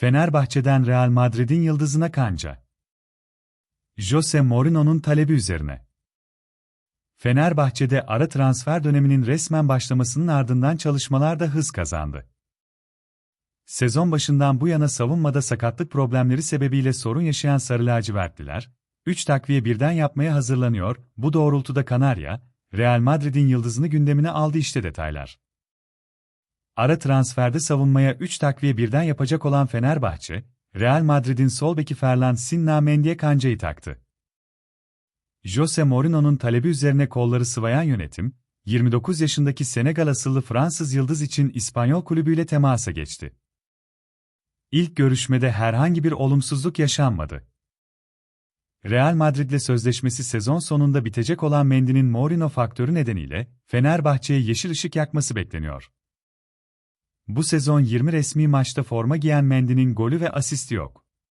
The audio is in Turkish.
Fenerbahçe'den Real Madrid'in yıldızına kanca. Jose Mourinho'nun talebi üzerine. Fenerbahçe'de ara transfer döneminin resmen başlamasının ardından çalışmalar da hız kazandı. Sezon başından bu yana savunmada sakatlık problemleri sebebiyle sorun yaşayan Sarı Lacivertliler, 3 takviye birden yapmaya hazırlanıyor, bu doğrultuda Kanarya, Real Madrid'in yıldızını gündemine aldı işte detaylar. Ara transferde savunmaya 3 takviye birden yapacak olan Fenerbahçe, Real Madrid'in sol beki Ferland Sinna Mendy'e kancayı taktı. Jose Mourinho'nun talebi üzerine kolları sıvayan yönetim, 29 yaşındaki Senegal asıllı Fransız yıldız için İspanyol kulübüyle temasa geçti. İlk görüşmede herhangi bir olumsuzluk yaşanmadı. Real Madrid'le sözleşmesi sezon sonunda bitecek olan Mendy'nin Mourinho faktörü nedeniyle Fenerbahçe'ye yeşil ışık yakması bekleniyor. Bu sezon 20 resmi maçta forma giyen Mendy'nin golü ve asisti yok.